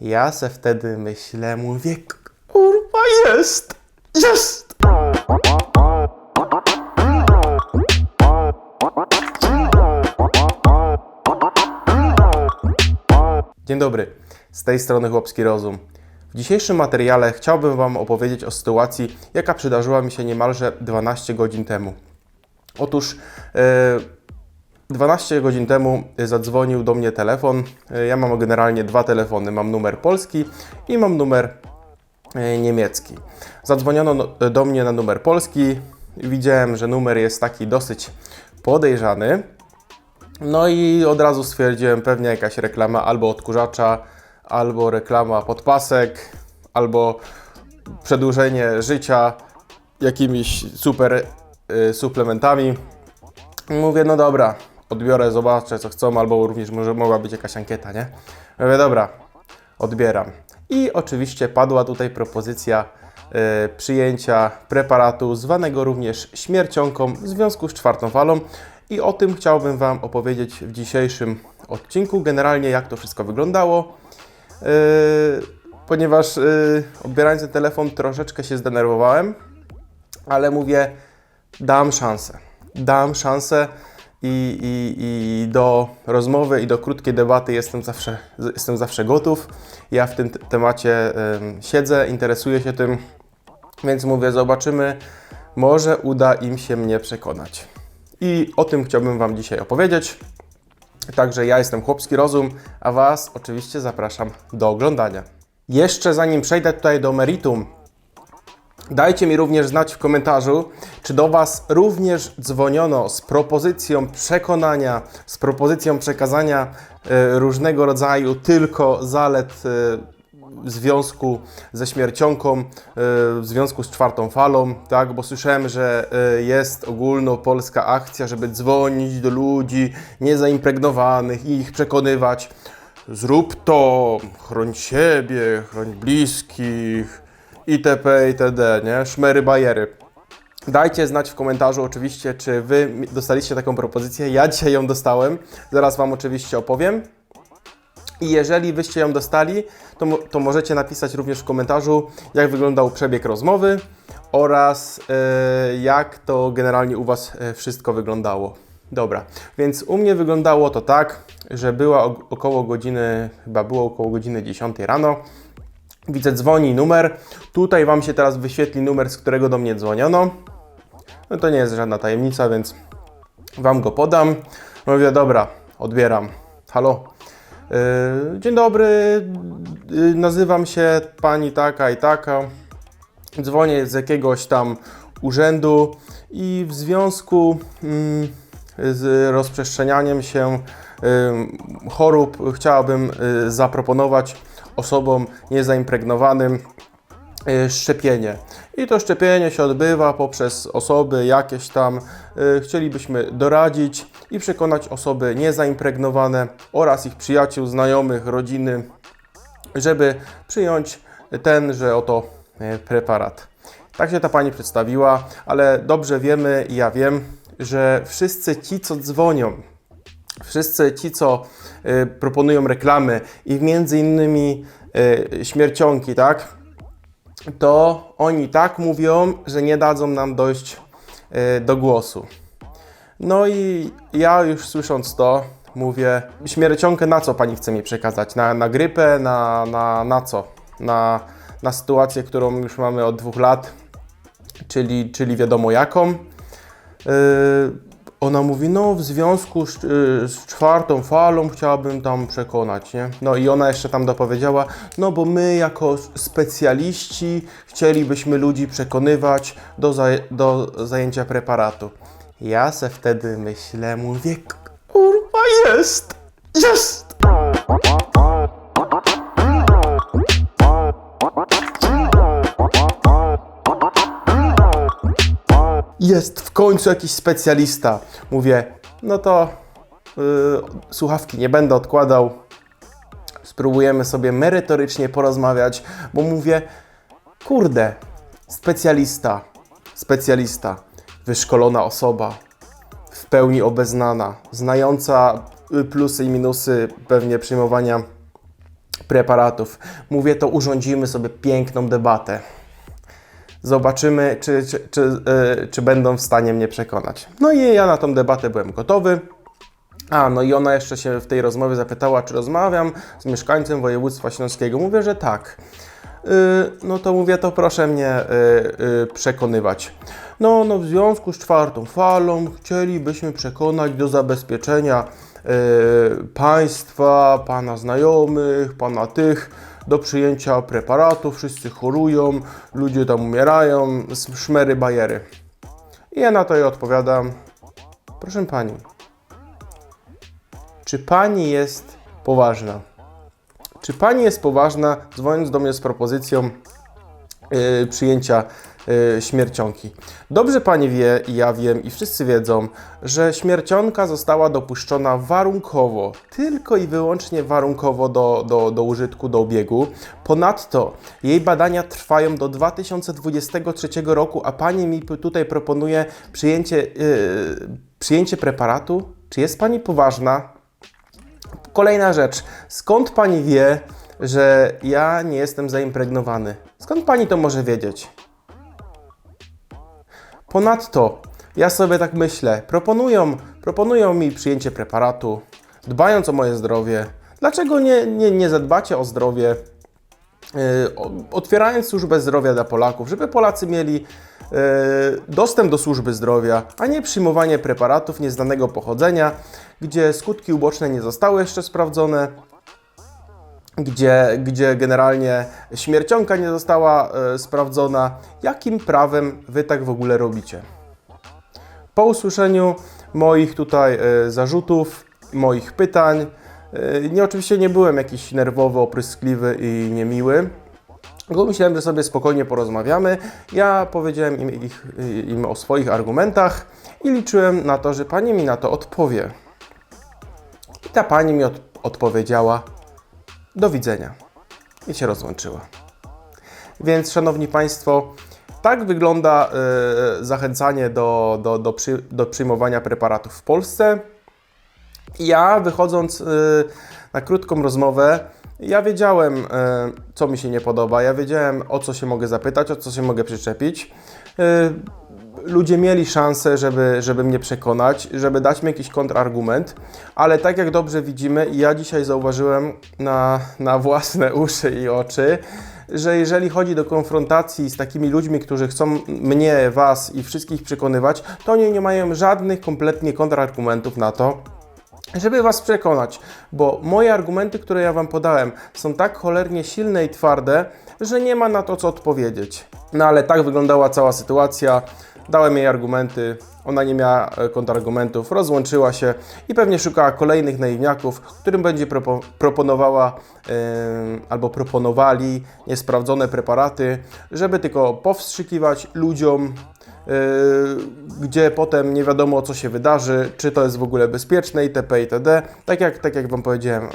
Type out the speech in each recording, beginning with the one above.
Ja se wtedy myślę, mówię, kurwa jest! Jest! Dzień dobry, z tej strony Chłopski Rozum. W dzisiejszym materiale chciałbym Wam opowiedzieć o sytuacji, jaka przydarzyła mi się niemalże 12 godzin temu. Otóż e, 12 godzin temu zadzwonił do mnie telefon. E, Ja mam generalnie dwa telefony. Mam numer polski i mam numer e, niemiecki. Zadzwoniono no- do mnie na numer polski. Widziałem, że numer jest taki dosyć podejrzany. No i od razu stwierdziłem, pewnie jakaś reklama albo odkurzacza, albo reklama podpasek, albo przedłużenie życia jakimiś super y, suplementami. Mówię, no dobra, odbiorę, zobaczę co chcą, albo również może mogła być jakaś ankieta, nie? Mówię, dobra, odbieram. I oczywiście padła tutaj propozycja y, przyjęcia preparatu zwanego również śmiercionką w związku z czwartą falą. I o tym chciałbym Wam opowiedzieć w dzisiejszym odcinku. Generalnie jak to wszystko wyglądało. Yy, ponieważ yy, odbierając ten telefon troszeczkę się zdenerwowałem, ale mówię, dam szansę. Dam szansę i, i, i do rozmowy i do krótkiej debaty jestem zawsze, jestem zawsze gotów. Ja w tym temacie ym, siedzę, interesuję się tym, więc mówię, zobaczymy, może uda im się mnie przekonać. I o tym chciałbym Wam dzisiaj opowiedzieć. Także ja jestem Chłopski Rozum, a Was oczywiście zapraszam do oglądania. Jeszcze zanim przejdę tutaj do meritum, dajcie mi również znać w komentarzu, czy do Was również dzwoniono z propozycją przekonania, z propozycją przekazania e, różnego rodzaju tylko zalet e, w związku ze śmiercionką, e, w związku z czwartą falą, tak? Bo słyszałem, że jest ogólnopolska akcja, żeby dzwonić do ludzi niezaimpregnowanych i ich przekonywać. Zrób to, chroń siebie, chroń bliskich, itp., itd., nie? Szmery, bajery. Dajcie znać w komentarzu oczywiście, czy Wy dostaliście taką propozycję. Ja dzisiaj ją dostałem. Zaraz Wam oczywiście opowiem. I jeżeli wyście ją dostali, to, to możecie napisać również w komentarzu, jak wyglądał przebieg rozmowy oraz e, jak to generalnie u Was e, wszystko wyglądało. Dobra, więc u mnie wyglądało to tak, że była około godziny, chyba było około godziny 10 rano. Widzę, dzwoni numer. Tutaj Wam się teraz wyświetli numer, z którego do mnie dzwoniono. No to nie jest żadna tajemnica, więc Wam go podam. Mówię, dobra, odbieram. Halo. Yy, Dzień dobry, yy, nazywam się pani taka i taka. Dzwonię z jakiegoś tam urzędu i w związku mm, z rozprzestrzenianiem się ym, chorób chciałabym y, zaproponować osobom niezaimpregnowanym y, szczepienie. I to szczepienie się odbywa poprzez osoby jakieś tam. y, Chcielibyśmy doradzić i przekonać osoby niezaimpregnowane oraz ich przyjaciół, znajomych, rodziny, żeby przyjąć tenże oto y, preparat. Tak się ta pani przedstawiła, ale dobrze wiemy ja wiem, że wszyscy ci, co dzwonią, wszyscy ci, co y, proponują reklamy i między innymi y, śmiercionki, tak? To oni tak mówią, że nie dadzą nam dojść y, do głosu. No i ja już słysząc to, mówię, śmiercionkę na co pani chce mi przekazać? Na, na grypę, na, na, na co? Na, na sytuację, którą już mamy od dwóch lat, czyli, czyli wiadomo jaką. Ona mówi, no w związku z, yy, z czwartą falą chciałabym tam przekonać, nie? No i ona jeszcze tam dopowiedziała, no bo my jako specjaliści chcielibyśmy ludzi przekonywać do, zaj- do zajęcia preparatu. Ja se wtedy myślę, mówię, kurwa jest! Jest! Jest w końcu jakiś specjalista. Mówię, no to yy, słuchawki nie będę odkładał. Spróbujemy sobie merytorycznie porozmawiać, bo mówię, kurde, specjalista, specjalista, wyszkolona osoba, w pełni obeznana, znająca plusy i minusy pewnie przyjmowania preparatów. Mówię to, urządzimy sobie piękną debatę. Zobaczymy, czy, czy, czy, yy, czy będą w stanie mnie przekonać. No i ja na tą debatę byłem gotowy. A, no i ona jeszcze się w tej rozmowie zapytała, czy rozmawiam z mieszkańcem województwa śląskiego. Mówię, że tak. Yy, no to mówię, to proszę mnie yy, yy, przekonywać. No, no, w związku z czwartą falą chcielibyśmy przekonać do zabezpieczenia yy, państwa, pana znajomych, pana tych, do przyjęcia preparatów. Wszyscy chorują, ludzie tam umierają, szmery, bajery. I ja na to jej odpowiadam, proszę pani, czy pani jest poważna? Czy pani jest poważna, dzwoniąc do mnie z propozycją przyjęcia yy, śmiercionki? Dobrze pani wie i ja wiem i wszyscy wiedzą, że śmiercionka została dopuszczona warunkowo, tylko i wyłącznie warunkowo do, do, do użytku, do obiegu. Ponadto jej badania trwają do 2023 roku, a pani mi tutaj proponuje przyjęcie, yy, przyjęcie preparatu? Czy jest pani poważna? Kolejna rzecz. Skąd pani wie, że ja nie jestem zaimpregnowany? Skąd pani to może wiedzieć? Ponadto, ja sobie tak myślę, proponują, proponują mi przyjęcie preparatu, dbając o moje zdrowie. Dlaczego nie, nie, nie zadbacie o zdrowie, yy, otwierając służbę zdrowia dla Polaków, żeby Polacy mieli yy, dostęp do służby zdrowia, a nie przyjmowanie preparatów nieznanego pochodzenia, gdzie skutki uboczne nie zostały jeszcze sprawdzone, gdzie, gdzie generalnie śmiercionka nie została e, sprawdzona. Jakim prawem Wy tak w ogóle robicie? Po usłyszeniu moich tutaj e, zarzutów, moich pytań, e, nie oczywiście nie byłem jakiś nerwowy, opryskliwy i niemiły. Bo myślałem, że sobie spokojnie porozmawiamy. Ja powiedziałem im, ich, im o swoich argumentach i liczyłem na to, że pani mi na to odpowie. I ta pani mi od, odpowiedziała: Do widzenia. I się rozłączyła. Więc, szanowni państwo, tak wygląda y, zachęcanie do, do, do, przy, do przyjmowania preparatów w Polsce. Ja, wychodząc y, na krótką rozmowę, ja wiedziałem, y, co mi się nie podoba, ja wiedziałem, o co się mogę zapytać, o co się mogę przyczepić ludzie mieli szansę, żeby, żeby mnie przekonać, żeby dać mi jakiś kontrargument, ale tak jak dobrze widzimy, ja dzisiaj zauważyłem na, na własne uszy i oczy, że jeżeli chodzi do konfrontacji z takimi ludźmi, którzy chcą mnie, Was i wszystkich przekonywać, to oni nie mają żadnych kompletnie kontrargumentów na to, żeby Was przekonać, bo moje argumenty, które ja Wam podałem, są tak cholernie silne i twarde, że nie ma na to co odpowiedzieć. No ale tak wyglądała cała sytuacja. Dałem jej argumenty, ona nie miała e, kontrargumentów, rozłączyła się i pewnie szukała kolejnych naiwniaków, którym będzie propo proponowała yy, albo proponowali niesprawdzone preparaty, żeby tylko powstrzykiwać ludziom, yy, gdzie potem nie wiadomo co się wydarzy, czy to jest w ogóle bezpieczne itp. itd. Tak jak, tak jak Wam powiedziałem,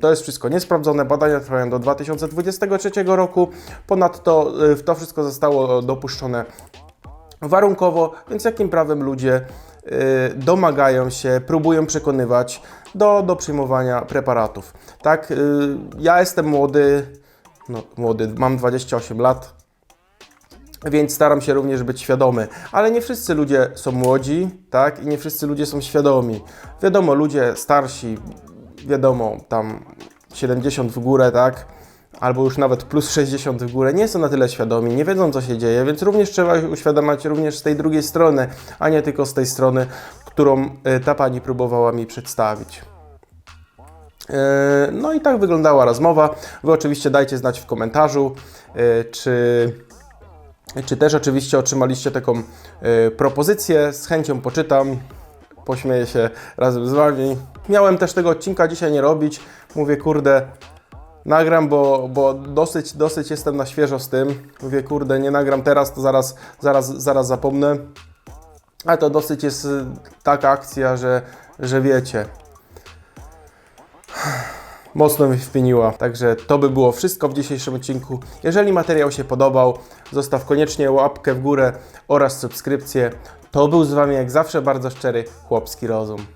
to jest wszystko niesprawdzone, badania trwają do 2023 roku, ponadto yy, to wszystko zostało dopuszczone warunkowo, więc jakim prawem ludzie y, domagają się, próbują przekonywać do, do przyjmowania preparatów. Tak, y, ja jestem młody, no młody, mam 28 lat, więc staram się również być świadomy, ale nie wszyscy ludzie są młodzi, tak, i nie wszyscy ludzie są świadomi. Wiadomo, ludzie starsi, wiadomo, tam 70 w górę, tak, albo już nawet plus 60 w górę, nie są na tyle świadomi, nie wiedzą co się dzieje, więc również trzeba uświadamiać również z tej drugiej strony, a nie tylko z tej strony, którą e, ta pani próbowała mi przedstawić. E, no i tak wyglądała rozmowa. Wy oczywiście dajcie znać w komentarzu, e, czy, czy też oczywiście otrzymaliście taką propozycję. Z chęcią poczytam, pośmieję się razem z Wami. Miałem też tego odcinka dzisiaj nie robić. Mówię, kurde, nagram, bo, bo dosyć, dosyć jestem na świeżo z tym. Mówię, kurde, nie nagram teraz, to zaraz, zaraz, zaraz zapomnę. Ale to dosyć jest y, taka akcja, że, że wiecie. Mocno mi wpieniła. Także to by było wszystko w dzisiejszym odcinku. Jeżeli materiał się podobał, zostaw koniecznie łapkę w górę oraz subskrypcję. To był z Wami jak zawsze bardzo szczery chłopski rozum.